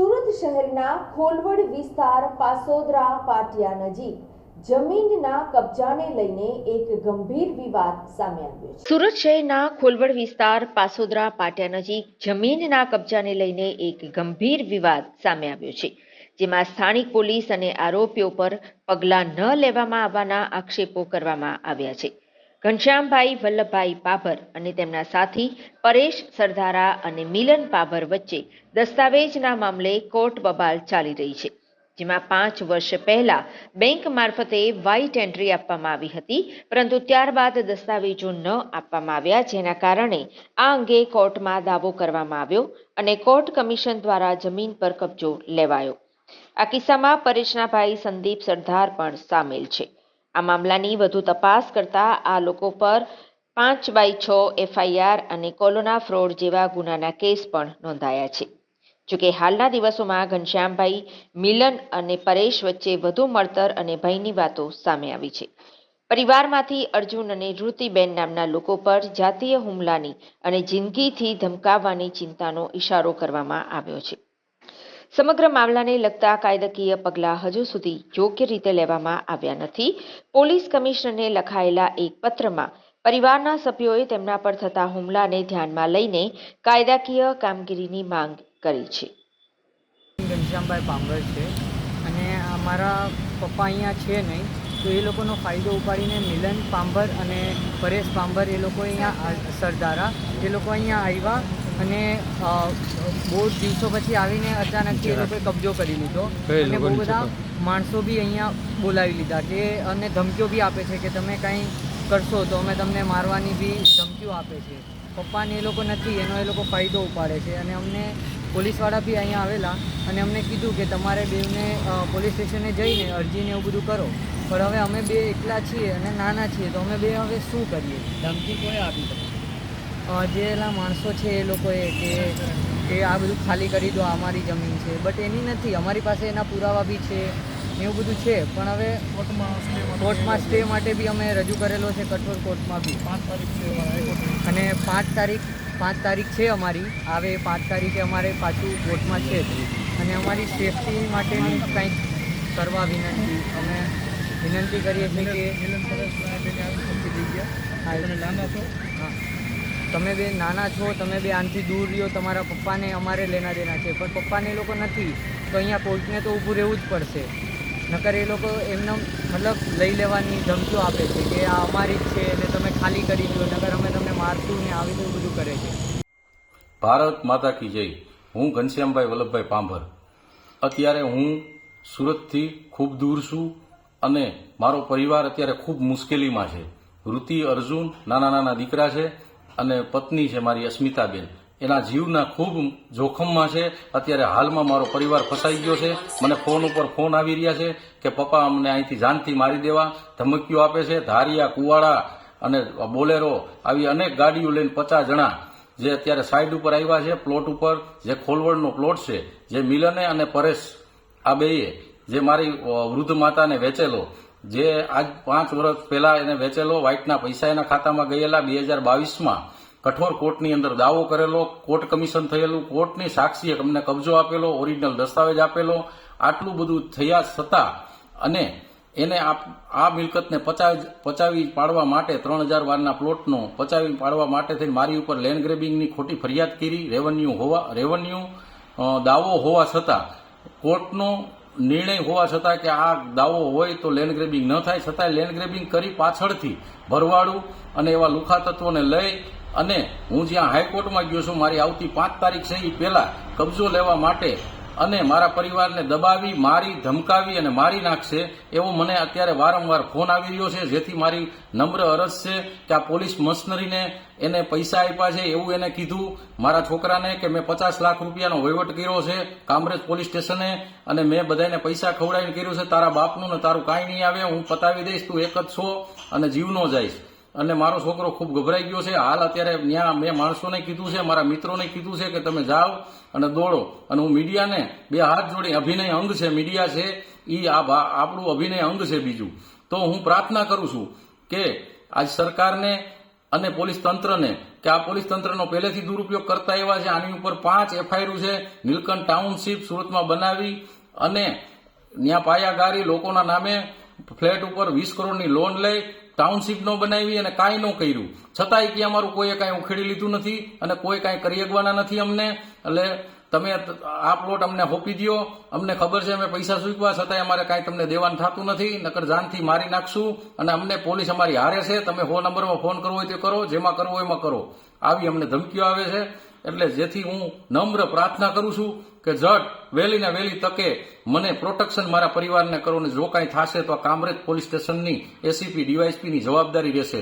સુરત શહેરના ખોલવડ વિસ્તાર પાસોદરા પાટિયા નજીક જમીનના કબજાને લઈને એક ગંભીર વિવાદ સામે આવ્યો છે. સુરત શહેરના ખોલવડ વિસ્તાર પાસોદરા પાટિયા નજીક જમીનના કબજાને લઈને એક ગંભીર વિવાદ સામે આવ્યો છે, જેમાં સ્થાનિક પોલીસ અને આરોપીઓ પર પગલાં ન લેવામાં આવવાના આક્ષેપો કરવામાં આવ્યા છે. ઘનશ્યામભાઈ, વલ્લભભાઈ પાભર અને તેમના સાથી પરેશ સરધારા અને મિલન પાભર વચ્ચે દસ્તાવેજના મામલે કોર્ટ બબાલ ચાલી રહી છે, જેમાં પાંચ વર્ષ પહેલા બેંક મારફતે વ્હાઇટ એન્ટ્રી આપવામાં આવી હતી, પરંતુ ત્યારબાદ દસ્તાવેજો ન આપવામાં આવ્યા, જેના કારણે આ અંગે કોર્ટમાં દાવો કરવામાં આવ્યો અને કોર્ટ કમિશન દ્વારા જમીન પર કબજો લેવાયો. આ કિસ્સામાં પરેશના ભાઈ સંદીપ સરદાર પણ સામેલ છે. આ મામલાની વધુ તપાસ કરતા આ લોકો પર પાંચ બાય છ એફઆઈઆર અને કોલોના ફ્રોડ જેવા ગુનાના કેસ પણ નોંધાયા છે. જોકે હાલના દિવસોમાં ઘનશ્યામભાઈ, મિલન અને પરેશ વચ્ચે વધુ મળતર અને ભયની વાતો સામે આવી છે. પરિવારમાંથી અર્જુન અને ઋતિબેન નામના લોકો પર જાતીય હુમલાની અને જિંદગીથી ધમકાવવાની ચિંતાનો ઇશારો કરવામાં આવ્યો છે. સમગ્ર મામલાને લગતા કાયદાકીય પગલાં હજુ સુધી યોગ્ય રીતે લેવામાં આવ્યા નથી. પોલીસ કમિશનરને લખાયેલા એક પત્રમાં, પરિવારના સભ્યોએ તેમના પર થતા હુમલાને ધ્યાનમાં લઈને કાયદાકીય કામગીરીની માંગ કરી છે. ઘનશ્યામભાઈ પાંભર છે. અને અમારા પપ્પા અહીંયા છે નહીં, તો એ લોકોનો ફાયદો ઉપાડીને મિલન પાંભર અને પરેશ પાંભર એ લોકો અહીંયા સરદારા, એ લોકો અહીંયા આવ્યા અને બહુ દિવસો પછી આવીને અચાનક એ લોકોએ કબજો કરી લીધો. અને બહુ બધા માણસો બી અહીંયા બોલાવી લીધા કે અને ધમકીઓ બી આપે છે કે તમે કાંઈ કરશો તો અમે તમને મારવાની બી ધમકીઓ આપે છે. પપ્પાને એ લોકો નથી એનો એ લોકો ફાયદો ઉપાડે છે. અને અમને પોલીસવાળા બી અહીંયા આવેલા અને અમને કીધું કે તમારે બેવને પોલીસ સ્ટેશને જઈને અરજીને એવું બધું કરો. પણ હવે અમે બે એકલા છીએ અને નાના છીએ તો અમે બે હવે શું કરીએ? ધમકી કોઈ આપી? અ, જે એલા માણસો છે એ લોકોએ કે કે આ બધું ખાલી કરી દો અમારી જમીન છે. બટ એની નથી. અમારી પાસે એના પુરાવા બી છે એવું બધું છે. પણ હવે કોર્ટમાં સ્ટે માટે બી અમે રજૂ કરેલો છે કઠોર કોર્ટમાં બી. પાંચ તારીખ છે અને પાંચ તારીખ પાંચ તારીખ છે અમારી. આવે પાંચ તારીખે અમારે પાછું કોર્ટમાં છે. અને અમારી સેફટી માટેની કંઈક કરવા વિનંતી. અમે વિનંતી કરીએ છીએ કે હા. તમે બે નાના છો, તમે બે આનાથી દૂર રહ્યો, તમારા પપ્પાને અમારે લેના દેના છે. પણ પપ્પાને એ લોકો નથી, તો અહીંયા કોર્ટને તો ઊભું રહેવું જ પડશે. નકર એ લોકો એમને મતલબ લઈ લેવાની ધમકીઓ આપે છે કે આ અમારી જ છે, એટલે તમે ખાલી કરી દો, નકર અમે તમને મારશું ને આવી બધું બધું કરે છે. ભારત માતા કી જય. હું ઘનશ્યામભાઈ વલ્લભભાઈ પાંભર. અત્યારે હું સુરતથી ખૂબ દૂર છું અને મારો પરિવાર અત્યારે ખૂબ મુશ્કેલીમાં છે. ઋતિ, અર્જુન નાના નાના દીકરા છે. અને પત્ની છે મારી અસ્મિતાબેન. એના જીવના ખૂબ જોખમમાં છે. અત્યારે હાલમાં મારો પરિવાર ફસાઈ ગયો છે. મને ફોન ઉપર ફોન આવી રહ્યા છે કે પપ્પા અમને અહીંથી જાનથી મારી દેવા, ધમકીઓ આપે છે, ધારિયા, કુવાડા અને બોલેરો આવી અનેક ગાડીઓ લઈને પચાસ જણા જે અત્યારે સાઈડ ઉપર આવ્યા છે પ્લોટ ઉપર, જે ખોલવડનો પ્લોટ છે, જે મિલને અને પરેશ આ બેએ જે મારી વૃદ્ધ માતાને વેચેલો જે આજ પાંચ વર્ષ પહેલા એને વેચેલો, વ્હાઇટના પૈસા એના ખાતામાં ગયેલા બે હજાર બાવીસમાં કઠોર કોર્ટની અંદર દાવો કરેલો, કોર્ટ કમિશન થયેલું, કોર્ટની સાક્ષીએ અમને કબજો આપેલો, ઓરિજિનલ દસ્તાવેજ આપેલો, આટલું બધું થયા છતાં અને એને આ મિલકતને પચાવી પચાવી પાડવા માટે ત્રણ હજાર વારના પ્લોટનો પચાવી પાડવા માટે થઈને મારી ઉપર લેન્ડ ગ્રેબિંગની ખોટી ફરિયાદ કરી, રેવન્યુ હોવા, રેવન્યુ દાવો હોવા છતાં કોર્ટનો નિર્ણય હોવા છતાં કે આ દાવો હોય તો લેન્ડ ગ્રેબિંગ ન થાય, છતાંય લેન્ડ ગ્રેબિંગ કરી પાછળથી ભરવાડું અને એવા લુખા તત્વોને લઈ અને હું જ્યાં હાઈકોર્ટમાં ગયો છું, મારી આવતી પાંચ તારીખ છે એ પહેલા કબજો લેવા માટે અને મારા પરિવારને દબાવી, મારી ધમકાવી અને મારી નાખશે એવો મને અત્યારે વારંવાર ફોન આવી રહ્યો છે, જેથી મારી નમ્ર અરજ છે કે આ પોલીસ મશનરીને એને પૈસા આપ્યા છે એવું એને કીધું. મારા છોકરાને કે મેં પચાસ લાખ રૂપિયાનો વહીવટ કર્યો છે કામરેજ પોલીસ સ્ટેશને અને મેં બધાને પૈસા ખવડાવીને કર્યું છે. તારા બાપનું ને તારું કાંઈ નહીં આવે, હું પતાવી દઈશ, તું એક જ છો અને જીવનો જઈશ અને મારો છોકરો ખૂબ ગભરાઈ ગયો છે. હાલ અત્યારે ત્યાં મેં માણસોને કીધું છે, મારા મિત્રોને કીધું છે કે તમે જાઓ અને દોડો. અને હું મીડિયાને બે હાથ જોડી અભિનય અંગ છે, મીડિયા છે એ આ આપણું અભિનય અંગ છે બીજું. તો હું પ્રાર્થના કરું છું કે આજ સરકારને અને પોલીસ તંત્રને કે આ પોલીસ તંત્રનો પહેલેથી દુરુપયોગ કરતા એવા છે, આની ઉપર પાંચ એફઆઈઆર છે, નીલકંઠ ટાઉનશીપ સુરતમાં બનાવી અને ત્યાં પાયાગારી લોકોના નામે ફ્લેટ ઉપર વીસ કરોડની લોન લઈ ટાઉનશીપ નો બનાવી અને કાંઈ ન કર્યું. છતાંય કે અમારું કોઈએ કાંઈ ઉખેડી લીધું નથી અને કોઈ કાંઈ કરી શકવાના નથી અમને. એટલે તમે આ પ્લોટ અમને હોપી દો અમને ખબર છે અમે પૈસા ચૂકવા છતાંય અમારે કાંઈ તમને દેવાનું થતું નથી. નકર જાનથી મારી નાખશું અને અમને પોલીસ અમારી હારે છે. તમે હો નંબરમાં ફોન કરવો હોય તે કરો, જેમાં કરવો એમાં કરો. આવી અમને ધમકીઓ આવે છે. એટલે જેથી હું નમ્ર પ્રાર્થના કરું છું કે જટ વહેલી ને વહેલી તકે મને પ્રોટેક્શન મારા પરિવારને કરો ને જો કાંઈ થશે તો કામરેજ પોલીસ સ્ટેશનની એસીપી ડીવાયસપીની જવાબદારી રહેશે.